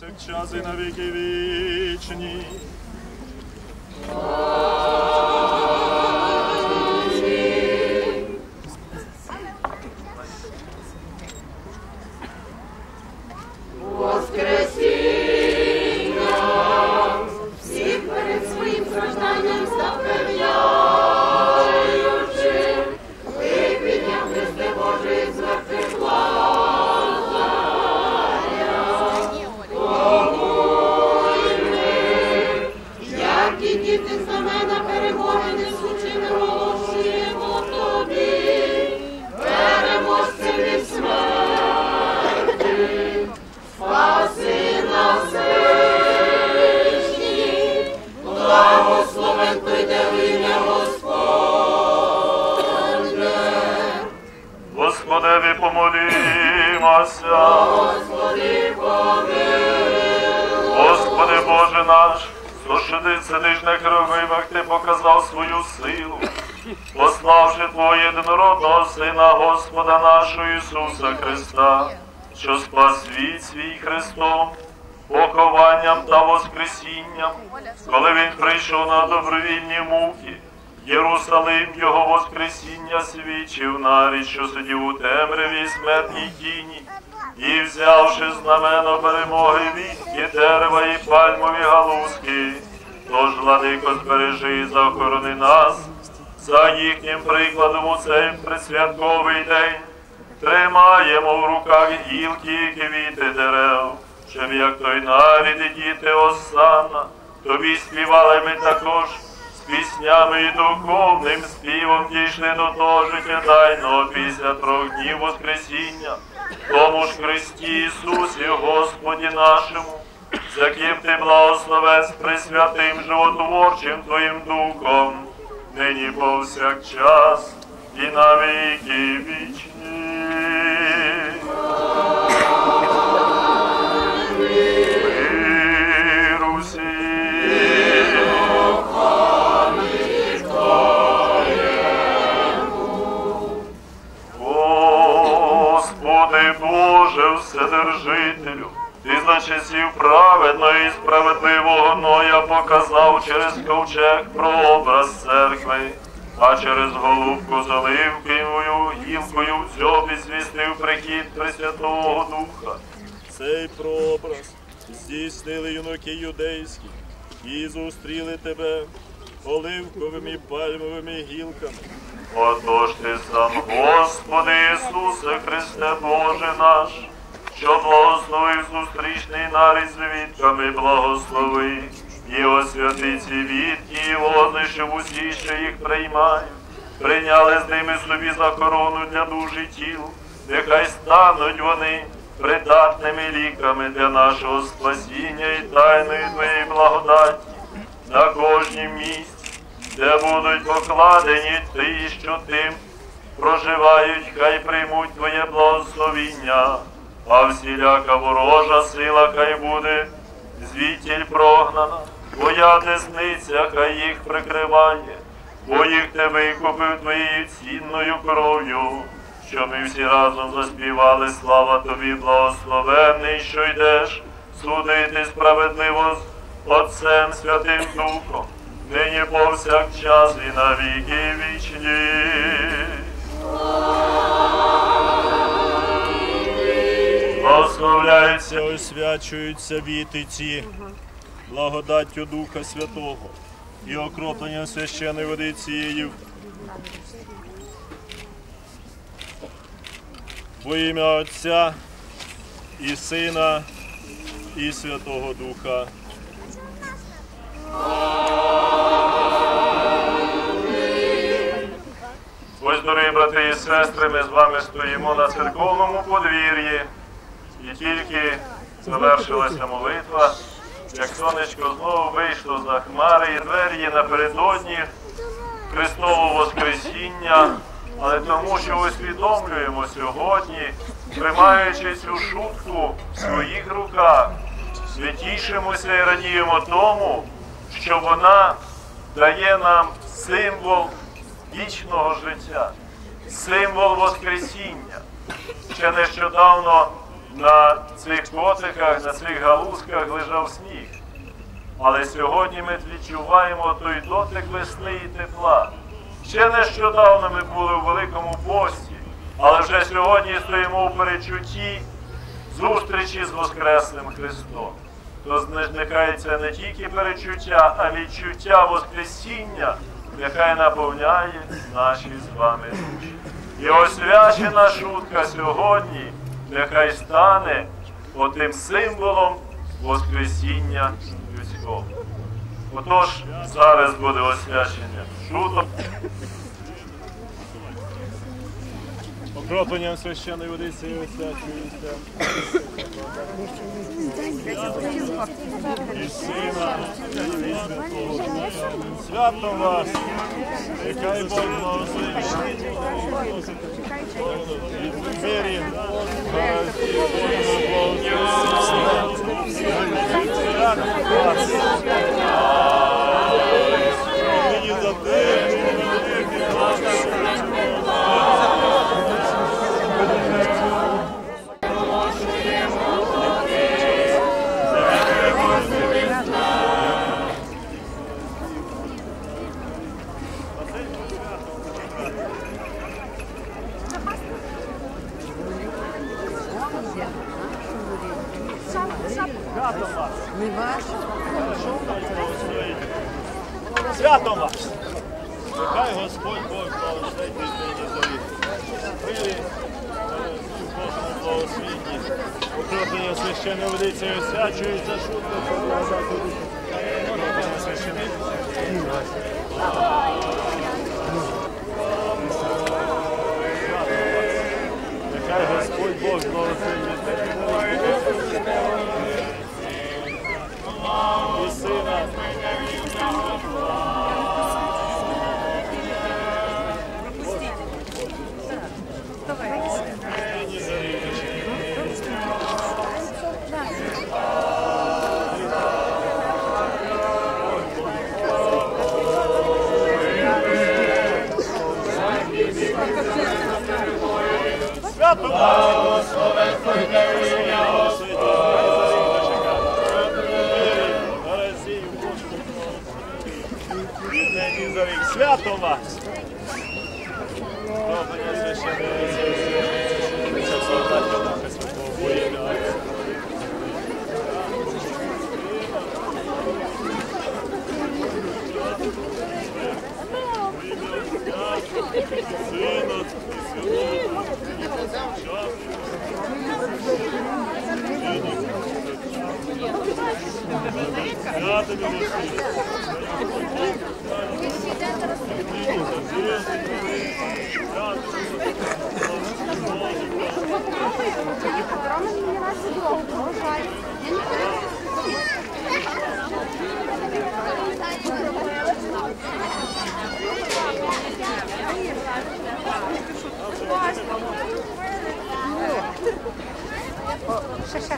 повсякчас і на віки вічні. Господеві помолімося. Господи помилуй. Господи Боже наш, що сидиш на кровимах, ти показав свою силу, пославши Твого єдинородного Сина Господа нашого Ісуса Христа, що спас світ свій Христом, похованням та воскресінням, коли Він прийшов на добровільні муки. Єрусалим Його Воскресіння свідчив нарід, що сидів у темряві смертній тіні, і взявши знамено перемоги від дерева і пальмові галузки, тож, владико, збережи і заохорони нас, за їхнім прикладом у цей присвятковий день, тримаємо в руках гілки і квіти дерев, щоб як той нарід діти Осанна, тобі співали ми також піснями і духовним співом дійшли до того життєдайного після трьох днів Воскресіння, тому ж Христі Ісусі, Господі нашому, з яким ти благословен з присвятим животворчим Твоїм Духом, нині повсякчас і на віки вічні. Господи Боже, Вседержителю, ти за часів праведного і справедливого Ноя показав через ковчег прообраз церкви, а через голубку з оливковою гілкою в дзьобі звістив прихід Пресвятого Духа. Цей прообраз здійснили юнаки юдейські і зустріли тебе оливковими пальмовими гілками. Отож ти сам, Господи Ісусе Христе Боже наш, що благословив зустрічний нарід з вітками, благослови, і освяти ці вітки, і води, щоб усі, що їх приймають, прийняли з ними собі захорону для душі тіл, нехай стануть вони придатними ліками для нашого спасіння і тайної Твоєї благодаті. На кожнім місці де будуть покладені ті, що тим проживають, хай приймуть Твоє благословіння, а всіляка ворожа сила хай буде звідтіль прогнана, Твоя десниця хай їх прикриває, бо їх ти викупив Твоєю цінною кров'ю, що ми всі разом заспівали, слава Тобі, благословенний, що йдеш судити справедливо з Отцем Святим Духом нині повсякчас і на віки вічні. Благословляються, освячуються вітиці благодаттю Духа Святого і окропленням священої води цією. Во ім'я Отця і Сина і Святого Духа. Дорогі брати і сестри, ми з вами стоїмо на церковному подвір'ї, і тільки завершилася молитва, як сонечко знову вийшло за хмари і двері напередодні Христового Воскресіння, але тому, що усвідомлюємо сьогодні, тримаючи цю шутку в своїх руках, ми і радіємо тому, що вона дає нам символ вічного життя, символ Воскресіння. Ще нещодавно на цих котиках, на цих галузках лежав сніг. Але сьогодні ми відчуваємо той дотик весни і тепла. Ще нещодавно ми були у Великому пості, але вже сьогодні стоїмо у перечутті зустрічі з Воскресним Христом. То це не тільки перечуття, а відчуття Воскресіння, нехай наповняє наші з вами душі. І освячена шутка сьогодні нехай стане отим символом Воскресіння людського. Отож, зараз буде освячення шуток. Окропленням священної водиці освячується. І сина, і святого. Свято вас, нехай Бог благословить. Від мирі, гарантії, Свято вас. Нині за тим, Не ваш? Святом вас! Нехай Господь Бог благословить нині. Мирі, в Божому благословенні. Окроплення священної водиці про благодати душі. Окроплення священної Нехай Господь Бог благословить Свято вас! Доброго священного Я тобі Ще, ще.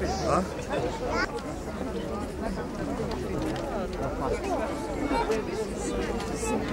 Христина, Thank you.